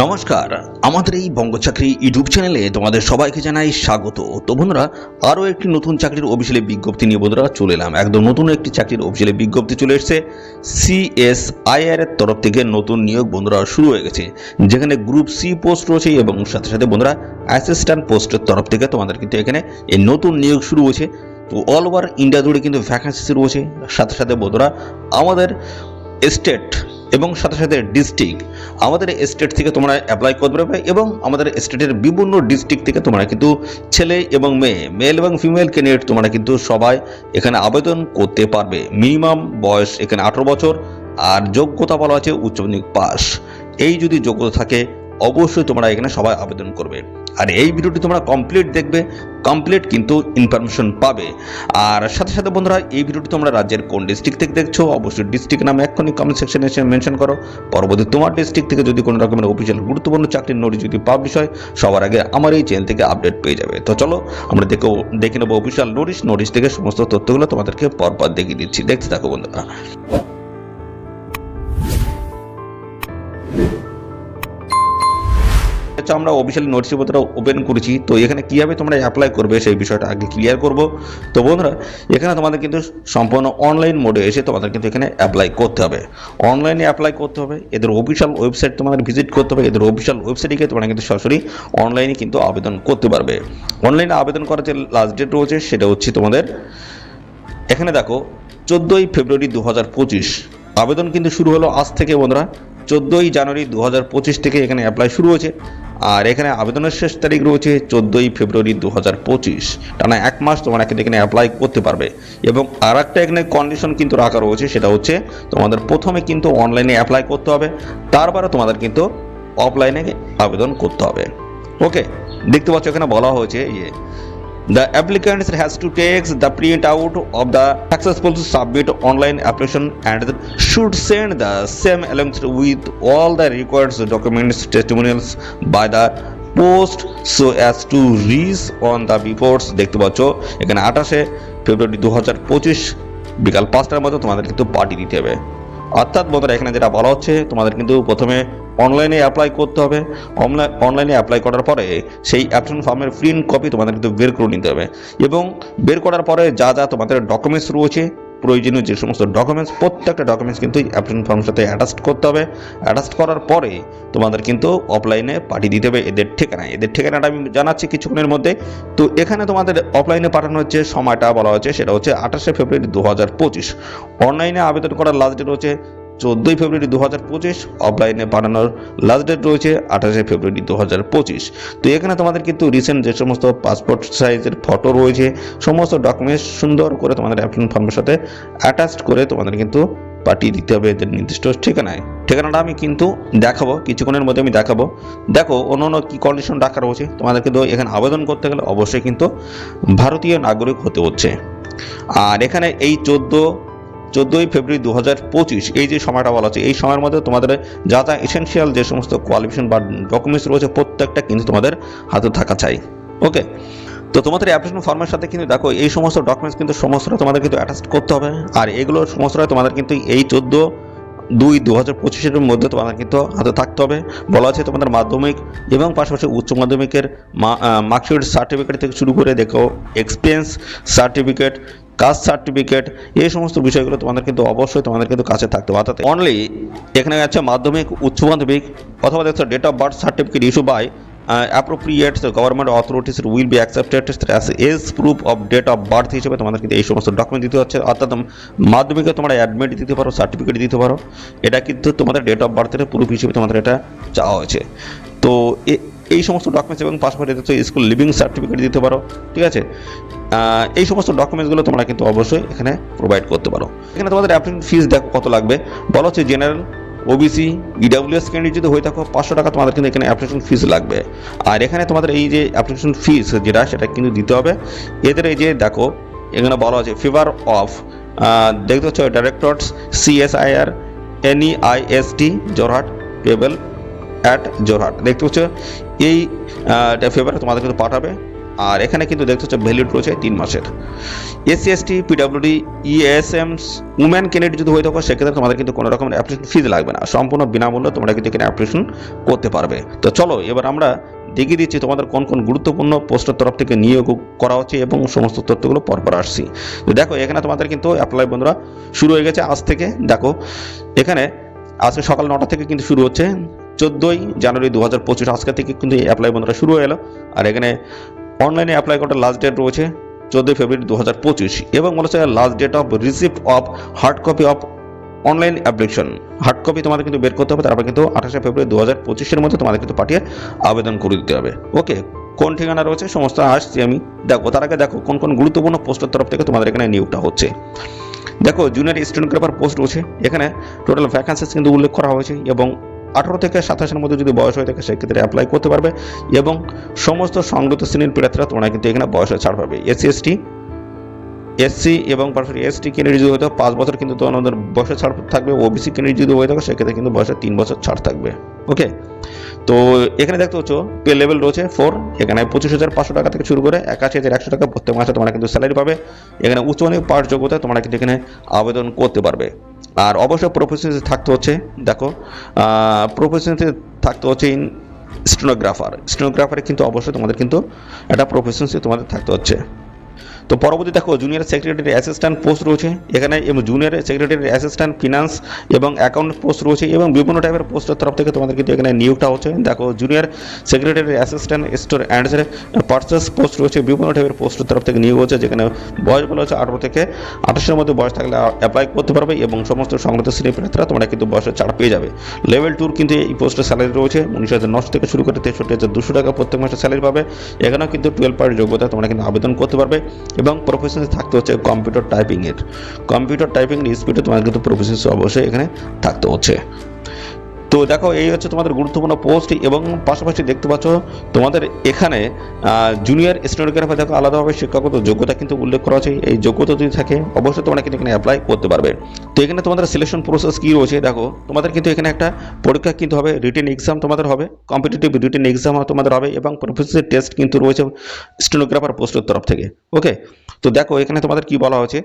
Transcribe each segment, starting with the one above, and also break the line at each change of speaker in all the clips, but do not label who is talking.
নমস্কার, আমাদের এই বঙ্গ চাকরি ইউটিউব চ্যানেলে তোমাদের সবাইকে জানাই স্বাগত। তো বন্ধুরা, আরও একটি নতুন চাকরির অফিসিয়ালি বিজ্ঞপ্তি নিয়ে বন্ধুরা চলে এলাম। একদম নতুন একটি চাকরির অফিসিয়ালি বিজ্ঞপ্তি চলে এসেছে। সিএসআইআর এর তরফ থেকে নতুন নিয়োগ বন্ধুরা শুরু হয়ে গেছে। যেখানে গ্রুপ সি পোস্ট রয়েছে এবং সাথে সাথে বন্ধুরা অ্যাসিস্ট্যান্ট পোস্টের তরফ থেকে তোমাদের কিন্তু এখানে এই নতুন নিয়োগ শুরু হয়েছে। তো অল ওভার ইন্ডিয়া জুড়ে কিন্তু ভ্যাকান্সি রয়েছে। সাথে সাথে বন্ধুরা, আমাদের স্টেট এবং সাথে সাথে ডিস্ট্রিক্ট আমাদের স্টেট থেকে তোমরা অ্যাপ্লাই করতে পারবে এবং আমাদের স্টেটের বিভিন্ন ডিস্ট্রিক্ট থেকে তোমরা কিন্তু ছেলে এবং মেয়ে মেল এবং ফিমেল ক্যান্ডিডেট তোমরা কিন্তু সবাই এখানে আবেদন করতে পারবে। মিনিমাম বয়স এখানে আঠেরো বছর আর যোগ্যতা বলা আছে উচ্চ মাধ্যমিক পাস এই যদি যোগ্যতা থাকে অবশ্যই তোমরা এখানে সবাই আবেদন করবে। আর এই ভিডিওটি তোমরা কমপ্লিট দেখবে কমপ্লিট কিন্তু ইনফরমেশন পাবে। আর সাথে সাথে বন্ধুরা, এই ভিডিওটি তোমরা রাজ্যের কোন ডিস্ট্রিক্ট থেকে দেখছ, অবশ্যই ডিস্ট্রিক্ট নাম এক্ষুনি কমেন্ট সেকশনে এসে মেনশন করো। পরবর্তী তোমার ডিস্ট্রিক্ট থেকে যদি কোনো রকমের অফিসিয়াল গুরুত্বপূর্ণ চাকরির নোটিশ যদি পাবলিশ হয়, সবার আগে আমার এই চ্যানেল থেকে আপডেট পেয়ে যাবে। তো চলো, আমরা দেখো দেখে নেব অফিসিয়াল নোটিশ নোটিশ থেকে সমস্ত তথ্যগুলো তোমাদেরকে পরপর দেখিয়ে দিচ্ছি। দেখতে থাকো বন্ধুরা। আচ্ছা আমরা অফিসিয়ালি নোটিশ পত্র ওপেন করেছি। তো এখানে কীভাবে তোমরা অ্যাপ্লাই করবে সেই বিষয়টা আগে ক্লিয়ার করব। তো বন্ধুরা, এখানে তোমাদের কিন্তু সম্পূর্ণ অনলাইন মোডে এসে তোমাদের কিন্তু এখানে অ্যাপ্লাই করতে হবে। অনলাইনে অ্যাপ্লাই করতে হবে, এদের অফিসিয়াল ওয়েবসাইট তোমাদের ভিজিট করতে হবে, এদের অফিসিয়াল ওয়েবসাইটে গিয়ে তোমরা কিন্তু সরাসরি অনলাইনে কিন্তু আবেদন করতে পারবে। অনলাইনে আবেদন করার যে লাস্ট ডেট রয়েছে, সেটা হচ্ছে তোমাদের, এখানে দেখো, চোদ্দোই ফেব্রুয়ারি দু হাজার পঁচিশ। আবেদন কিন্তু শুরু হলো আজ থেকে বন্ধুরা, চোদ্দোই জানুয়ারি দু হাজার পঁচিশ থেকে এখানে অ্যাপ্লাই শুরু হয়েছে। আর এখানে আবেদনের শেষ তারিখ রয়েছে চোদ্দোই ফেব্রুয়ারি দু হাজার পঁচিশ। টানা এক মাস তোমরা কিন্তু এখানে অ্যাপ্লাই করতে পারবে। এবং আর একটা এখানে কন্ডিশন কিন্তু রাখা রয়েছে, সেটা হচ্ছে তোমাদের প্রথমে কিন্তু অনলাইনে অ্যাপ্লাই করতে হবে, তারপরে তোমাদের কিন্তু অফলাইনে আবেদন করতে হবে। ওকে দেখতে পাচ্ছ এখানে বলা হয়েছে ইয়ে The applicant has to take the print out of the successful submit online application and should send the same along with all the required documents testimonials by the post so as to reach on the reports দেখতে পাচ্ছ এখানে আঠাশে ফেব্রুয়ারি দু হাজার পঁচিশ বিকাল পাঁচটার মধ্যে তোমাদের কিন্তু পার্টি দিতে হবে অর্থাৎ বন্ধুরা এখানে যেটা বলা হচ্ছে তোমাদের কিন্তু প্রথমে অনলাইনে অ্যাপ্লাই করতে হবে। অনলাইনে অ্যাপ্লাই করার পরে সেই অ্যাপ্লিকেশন ফর্মের প্রিন্ট কপি তোমাদের কিন্তু বের করে নিতে হবে। এবং বের করার পরে যা যা তোমাদের ডকুমেন্টস রয়েছে, প্রয়োজনীয় যে সমস্ত ডকুমেন্টস প্রত্যেকটা ডকুমেন্টস কিন্তু অ্যাপ্লিকেশন ফর্মের সাথে অ্যাটাচ করতে হবে। অ্যাটাচ করার পরে তোমাদের কিন্তু অফলাইনে পাঠিয়ে দিতে হবে এদের ঠিকানায়। এদের ঠিকানাটা আমি জানাচ্ছি কিছুক্ষণের মধ্যে। তো এখানে তোমাদের অফলাইনে পাঠানোর যে সময়টা বলা হচ্ছে, সেটা হচ্ছে আঠাশে ফেব্রুয়ারি দু হাজার পঁচিশ। অনলাইনে আবেদন করার লাস্ট ডেট হচ্ছে চোদ্দোই ফেব্রুয়ারি দু হাজার পঁচিশ অফলাইনে পাঠানোর লাস্ট ডেট রয়েছে আঠাশে ফেব্রুয়ারি দু হাজার পঁচিশ। তো এখানে তোমাদের কিন্তু রিসেন্ট যে সমস্ত পাসপোর্ট সাইজের ফটো রয়েছে, সমস্ত ডকুমেন্টস সুন্দর করে তোমাদের অ্যাপ্লিকেশন ফর্মের সাথে অ্যাটাচড করে তোমাদের কিন্তু পাঠিয়ে দিতে হবে এদের নির্দিষ্ট ঠিকানায়। ঠিকানাটা আমি কিন্তু দেখাবো, কিছুক্ষণের মধ্যে আমি দেখাবো। দেখো, অন্য অন্য কী কন্ডিশন রাখা রয়েছে, তোমাদের কিন্তু এখানে আবেদন করতে গেলে অবশ্যই কিন্তু ভারতীয় নাগরিক হতে হচ্ছে। আর এখানে এই চোদ্দ চোদ্দোই ফেব্রুয়ারি দু হাজার পঁচিশ। এই যে সময়টা বলা আছে এই সময়ের মধ্যে তোমাদের যা যা এসেন্সিয়াল যে সমস্ত কোয়ালিফিকেশন বা ডকুমেন্টস রয়েছে, প্রত্যেকটা কিন্তু তোমাদের হাতে থাকা চাই। ওকে তো তোমাদের অ্যাপ্লিকেশন ফর্মের সাথে কিন্তু দেখো, এই সমস্ত ডকুমেন্টস কিন্তু সমস্তটা তোমাদের কিন্তু অ্যাটাচ করতে হবে। আর এগুলো সমস্তটা তোমাদের কিন্তু এই চোদ্দ দুই দু হাজার পঁচিশের মধ্যে তোমাদের কিন্তু হাতে থাকতে হবে। বলা আছে তোমাদের মাধ্যমিক এবং পাশাপাশি উচ্চ মাধ্যমিকের মার্কশিট সার্টিফিকেট থেকে শুরু করে দেখো এক্সপিরিয়েন্স সার্টিফিকেট কাস্ট সার্টিফিকেট, এই সমস্ত বিষয়গুলো তোমাদের কিন্তু অবশ্যই তোমাদের কিন্তু কাছে থাকতে অর্থাৎ অনলি এখানে আছে মাধ্যমিক, উচ্চ মাধ্যমিক, অথবা দেখছ date of birth certificate issue by appropriate government authorities will be accepted as age proof of date of birth হিসেবে তোমাদের কিন্তু এই সমস্ত ডকুমেন্ট দিতে হচ্ছে। অর্থাৎ মাধ্যমিকে তোমরা অ্যাডমিট দিতে পারো সার্টিফিকেট দিতে পারো। এটা কিন্তু তোমাদের ডেট অফ বার্থের প্রুফ হিসেবে তোমাদের এটা চাওয়া হয়েছে। তো এই সমস্ত ডকুমেন্টস এবং পাসপোর্ট দিতে স্কুল লিভিং সার্টিফিকেট দিতে পারো, ঠিক আছে? এই সমস্ত ডকুমেন্টসগুলো তোমরা কিন্তু অবশ্যই এখানে প্রোভাইড করতে পারো। এখানে তোমাদের অ্যাপ্লিকেশন ফিস দেখো কত লাগবে। বলা হচ্ছে জেনারেল ওবিসি ইডাব্লিউএস ক্যান্ডিডেট যদি হয়ে থাকো, পাঁচশো টাকা তোমাদের কিন্তু এখানে অ্যাপ্লিকেশন ফিস লাগবে। আর এখানে তোমাদের এই যে অ্যাপ্লিকেশন ফিস যেটা, সেটা কিন্তু দিতে হবে। এদের এই যে দেখো, এখানে বলা আছে ফিভার অফ দেখতে পাচ্ছ directors CSIR NEIST Jorhat payable at Jorhat দেখতে পাচ্ছ এই ফেভারে তোমাদের কিন্তু পাঠাবে। আর এখানে কিন্তু দেখতে হচ্ছে ভ্যালিড রয়েছে তিন মাসের। SC ST PWD ESMs woman candidate যদি হয়ে থাকো, সেক্ষেত্রে তোমাদের কিন্তু কোনো রকমের অ্যাপ্লিকেশন ফিজ লাগবে না। সম্পূর্ণ বিনামূল্যে তোমরা কিন্তু এখানে অ্যাপ্লিকেশন করতে পারবে। তো চলো, এবার আমরা দেখিয়ে দিচ্ছি তোমাদের কোন কোন গুরুত্বপূর্ণ পোস্টের তরফ থেকে নিয়োগ করা হচ্ছে এবং সমস্ত তথ্যগুলো পরপর আসছি। তো দেখো, এখানে তোমাদের কিন্তু অ্যাপ্লাই বন্ধুরা শুরু হয়ে গেছে আজ থেকে। দেখো, এখানে আজকে সকাল নটা থেকে কিন্তু শুরু হচ্ছে। চোদ্দোই জানুয়ারি দু হাজার পঁচিশ। আজকে থেকে কিন্তু অ্যাপ্লাই বন্ধুরা শুরু হয়ে এলো। আর এখানে অনলাইনে অ্যাপ্লাই করার লাস্ট ডেট রয়েছে চোদ্দোই ফেব্রুয়ারি দু হাজার পঁচিশ। এবং বলেছে last date of receipt of hard copy of online application hard copy তোমাদের কিন্তু বের করতে হবে, তারপর কিন্তু আঠাশে ফেব্রুয়ারি দু হাজার পঁচিশের মধ্যে তোমাদের কিন্তু পাঠিয়ে আবেদন করে দিতে হবে। ওকে কোন ঠিকানা রয়েছে? সমস্ত আসছি আমি। দেখো, তার আগে দেখো, কোন কোন গুরুত্বপূর্ণ পোস্টের তরফ থেকে তোমাদের এখানে নিয়োগটা হচ্ছে। দেখো জুনিয়র স্টেনোগ্রাফার পোস্ট রয়েছে। এখানে টোটাল ভ্যাকান্সিস কিন্তু উল্লেখ করা হয়েছে এবং আঠারো থেকে সাতাশের মধ্যে যদি বয়স হয়ে থাকে সেক্ষেত্রে অ্যাপ্লাই করতে পারবে এবং সমস্ত সংগত শ্রেণির প্রার্থীরা তোমরা কিন্তু এখানে বয়সে ছাড় পাবে। এসসি এসটি এসসি এবং পাশাপাশি এসটি ক্যান্ডিডেট যদি হয়ে থাকে পাঁচ বছর কিন্তু তোমাদের বয়সে ছাড় থাকবে। ওবিসি ক্যান্ডিডেট যদি হয়ে থাকে সেক্ষেত্রে কিন্তু বয়সে তিন বছর ছাড় থাকবে। ওকে তো এখানে দেখতে পাচ্ছ পে লেভেল রয়েছে ফোর এখানে পঁচিশ হাজার পাঁচশো টাকা থেকে শুরু করে একাশি হাজার একশো টাকা প্রত্যেক মাসে তোমরা কিন্তু স্যালারি পাবে। এখানে উচ্চ মানের পাঠ যোগ্যতা তোমরা কিন্তু এখানে আবেদন করতে পারবে। আর অবশ্য প্রফেশনালি থাকতে হচ্ছে, দেখো প্রফেশনালি থাকতে হচ্ছে ইন স্টেনোগ্রাফার স্টেনোগ্রাফারে কিন্তু অবশ্যই তোমাদের কিন্তু একটা প্রফেশনাল তোমাদের থাকতে হচ্ছে। তো পরবর্তী দেখো জুনিয়র সেক্রেটারি অ্যাসিস্ট্যান্ট পোস্ট রয়েছে। এখানে এবং জুনিয়র সেক্রেটারি অ্যাসিস্ট্যান্ট ফিনান্স এবং অ্যাকাউন্ট পোস্ট রয়েছে এবং বিভিন্ন টাইপের পোস্টের তরফ থেকে তোমাদের কিন্তু এখানে নিয়োগটা হচ্ছে। দেখো junior secretary assistant store and purchase post রয়েছে, বিভিন্ন টাইপের পোস্টের তরফ থেকে নিয়োগ হচ্ছে, যেখানে বয়স বলা হচ্ছে আঠারো থেকে আঠাশের মধ্যে বয়স থাকলে অ্যাপ্লাই করতে পারবে এবং সমস্ত সংগত শ্রেণি প্রার্থীরা তোমরা কিন্তু বয়সের ছাড় পেয়ে যাবে। লেভেল টুর কিন্তু এই পোস্টের স্যালারি রয়েছে, উনিশ হাজার নশো থেকে শুরু করে তেষট্টি হাজার দুশো টাকা প্রত্যেক মাসে স্যালারি পাবে। এখানেও কিন্তু টুয়েলভ পার্ট যোগ্যতা তোমরা কিন্তু আবেদন করতে পারবে। এবং প্রফেশনাল থাকতে হচ্ছে কম্পিউটার টাইপিংয়ের কম্পিউটার টাইপিংয়ের স্পিডে তোমার কিন্তু প্রফেশনাল অবশ্যই এখানে থাকতে হচ্ছে। তো দেখো, এই হচ্ছে তোমাদের গুরুত্বপূর্ণ পোস্ট এবং পাশাপাশি দেখতে পাচ্ছ তোমাদের এখানে জুনিয়র স্টেনোগ্রাফার দেখো, আলাদাভাবে শিক্ষাগত যোগ্যতা কিন্তু উল্লেখ করা আছে। এই যোগ্যতা যদি থাকে, অবশ্যই তোমরা কিন্তু এখানে অ্যাপ্লাই করতে পারবে। তো এখানে তোমাদের সিলেকশন প্রসেস কী রয়েছে, দেখো, তোমাদের কিন্তু এখানে একটা পরীক্ষা কিন্তু হবে রিটেন এক্সাম তোমাদের হবে কম্পিটিটিভ রিটেন এক্সাম তোমাদের হবে এবং প্রফেসর টেস্ট কিন্তু রয়েছে স্টেনোগ্রাফার পোস্টের তরফ থেকে ওকে তো দেখো, এখানে তোমাদের কি বলা হয়েছে?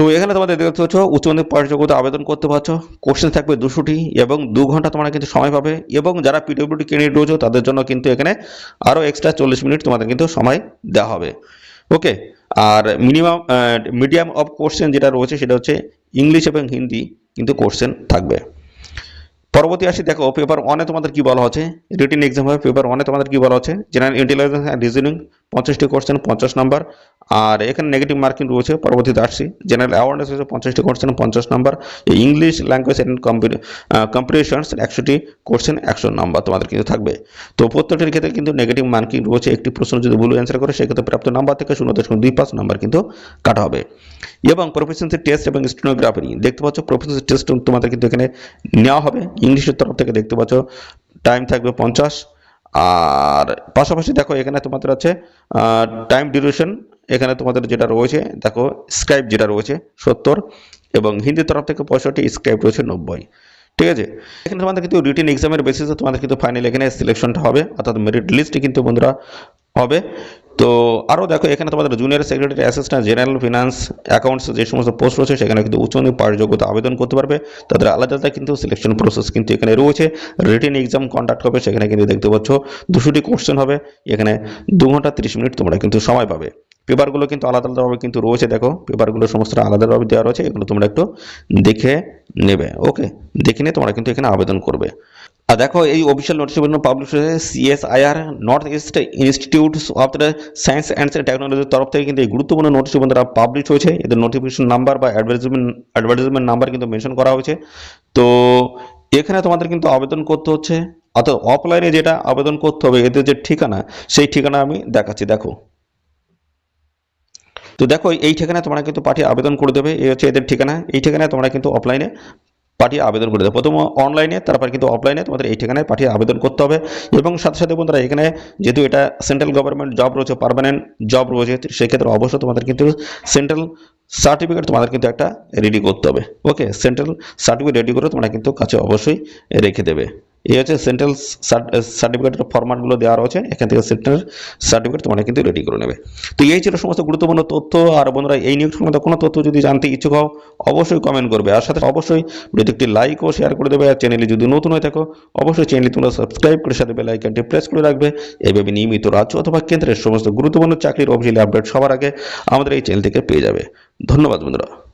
তো এখানে তোমাদের দেখতে পাচ্ছ, উচ্চ মাধ্যমিক পাশ যোগ্যতা আবেদন করতে পারছ কোশ্চেন থাকবে দুশোটি এবং দু ঘণ্টা তোমরা কিন্তু সময় পাবে এবং যারা পিডব্লিউডি ক্যান্ডিডেট রয়েছে তাদের জন্য কিন্তু এখানে আরও এক্সট্রা চল্লিশ মিনিট তোমাদের কিন্তু সময় দেওয়া হবে। ওকে আর মিনিমাম মিডিয়াম অফ কোশ্চেন যেটা রয়েছে সেটা হচ্ছে ইংলিশ এবং হিন্দি কিন্তু কোশ্চেন থাকবে। পরবর্তী আসি, দেখো পেপার ওয়ানে তোমাদের কি বলা হচ্ছে? রিটিন এক্সাম হবে পেপার ওয়ানে তোমাদের কি বলা হচ্ছে? জেনারেল ইন্টেলিজেন্স অ্যান্ড রিজনিং পঞ্চাশটি কোশ্চেন পঞ্চাশ নাম্বার আর এখানে নেগেটিভ মার্কিং রয়েছে, পরবর্তীতে আসছি। জেনারেল অ্যাওয়ারনেস রয়েছে, পঞ্চাশটি কোশ্চেন পঞ্চাশ number English language and competitions একশোটি কোশ্চেন একশো নাম্বার তোমাদের কিন্তু থাকবে। তো প্রত্যেকটির ক্ষেত্রে কিন্তু নেগেটিভ মার্কিং রয়েছে। একটি প্রশ্ন যদি ভুল অ্যান্সার করে, সেক্ষেত্রে প্রাপ্ত নাম্বার থেকে শূন্য দশমিক দুই পাঁচ নাম্বার কিন্তু কাটা হবে। এবং প্রফেশনাল টেস্ট এবং স্টেনোগ্রাফি দেখতে পাচ্ছ প্রফেশনাল টেস্ট তোমাদের কিন্তু এখানে নেওয়া হবে। ইংলিশের তরফ থেকে দেখতে পাচ্ছ টাইম থাকবে পঞ্চাশ। আর পাশাপাশি দেখো এখানে তোমাদের আছে টাইম ডিউরেশন এখানে তোমাদের যেটা রয়েছে, দেখো স্ক্রাইব যেটা রয়েছে, সত্তর, এবং হিন্দি তরফ থেকে পঁয়ষট্টি স্ক্রাইব রয়েছে নব্বই। ঠিক আছে? এখানে তোমাদের কিন্তু রিটিন এক্সামের বেসিসে তোমাদের কিন্তু ফাইনাল এখানে সিলেকশনটা হবে, অর্থাৎ মেরিট লিস্টে কিন্তু বন্ধুরা হবে। তো আরও দেখো, এখানে তোমাদের junior secretary assistant general finance accounts যে সমস্ত পোস্ট রয়েছে, সেখানে কিন্তু উচ্চ পাশ যোগ্যতা আবেদন করতে পারবে। তাদের আলাদা আলাদা কিন্তু সিলেকশন প্রসেস কিন্তু এখানে রয়েছে। রিটেন এক্সাম কন্ডাক্ট হবে, সেখানে কিন্তু দেখতে পাচ্ছ দুশোটি কোশ্চেন হবে। এখানে দু ঘণ্টা তিরিশ মিনিট তোমরা কিন্তু সময় পাবে। পেপারগুলো কিন্তু আলাদা আলাদাভাবে কিন্তু রয়েছে, দেখো। পেপারগুলো সমস্ত আলাদাভাবে দেওয়া রয়েছে, এগুলো তোমরা একটু দেখে নেবে। ওকে দেখে নিয়ে তোমরা কিন্তু এখানে আবেদন করবে। আর দেখো, এই অফিসিয়াল নোটিফিকেশন পাবলিশ হয়েছে CSIR North East Institute of Science and টেকনোলজির তরফ থেকে কিন্তু এই গুরুত্বপূর্ণ নোটিফিকেশন তারা পাবলিশ হয়েছে। এদের নোটিফিকেশন নাম্বার বা অ্যাডভার্টাইজমেন্ট অ্যাডভার্টাইজমেন্ট নাম্বার কিন্তু মেনশন করা হয়েছে। তো এখানে তোমাদের কিন্তু আবেদন করতে হচ্ছে। অর্থাৎ অফলাইনে যেটা আবেদন করতে হবে, এদের যে ঠিকানা, সেই ঠিকানা আমি দেখাচ্ছি, দেখো। তো দেখো, এই ঠিকানায় তোমরা কিন্তু পাঠিয়ে আবেদন করে দেবে, এই হচ্ছে এদের ঠিকানা। এই ঠিকানায় তোমরা কিন্তু অফলাইনে পাঠিয়ে আবেদন করে দেবে। প্রথম অনলাইনে তারপর কিন্তু অফলাইনে তোমাদের এই ঠিকানায় পাঠিয়ে আবেদন করতে হবে। এবং সাথে সাথে বন্ধুরা, এখানে যেহেতু এটা সেন্ট্রাল গভর্নমেন্ট জব রয়েছে পারমানেন্ট জব রয়েছে, সেক্ষেত্রে অবশ্যই তোমাদের কিন্তু সেন্ট্রাল সার্টিফিকেট তোমাদের কিন্তু একটা রেডি করতে হবে। ওকে সেন্ট্রাল সার্টিফিকেট রেডি করে তোমরা কিন্তু কাছে অবশ্যই রেখে দেবে। এই হচ্ছে সেন্ট্রাল সার্টিফিকেটের ফরম্যাটগুলো দেওয়া রয়েছে। এখান থেকে সেন্ট্রাল সার্টিফিকেট তোমরা কিন্তু রেডি করে নেবে। তো এই ছিল সমস্ত গুরুত্বপূর্ণ তথ্য। আর বন্ধুরা, এই নিয়োগ সংক্রান্ত কোনো তথ্য যদি জানতে ইচ্ছুক হও, অবশ্যই কমেন্ট করবে। আর সাথে অবশ্যই ভিডিওতে একটি লাইক ও শেয়ার করে দেবে। আর চ্যানেলে যদি নতুন হয়ে থাকো, অবশ্যই চ্যানেলটি তোমরা সাবস্ক্রাইব করে সাথে বেল আইকনটি প্রেস করে রাখবে। এইভাবে নিয়মিত রাজ্য অথবা কেন্দ্রের সমস্ত গুরুত্বপূর্ণ চাকরির অফিসিয়ালি আপডেট সবার আগে আমাদের এই চ্যানেল থেকে পেয়ে যাবে। ধন্যবাদ বন্ধুরা।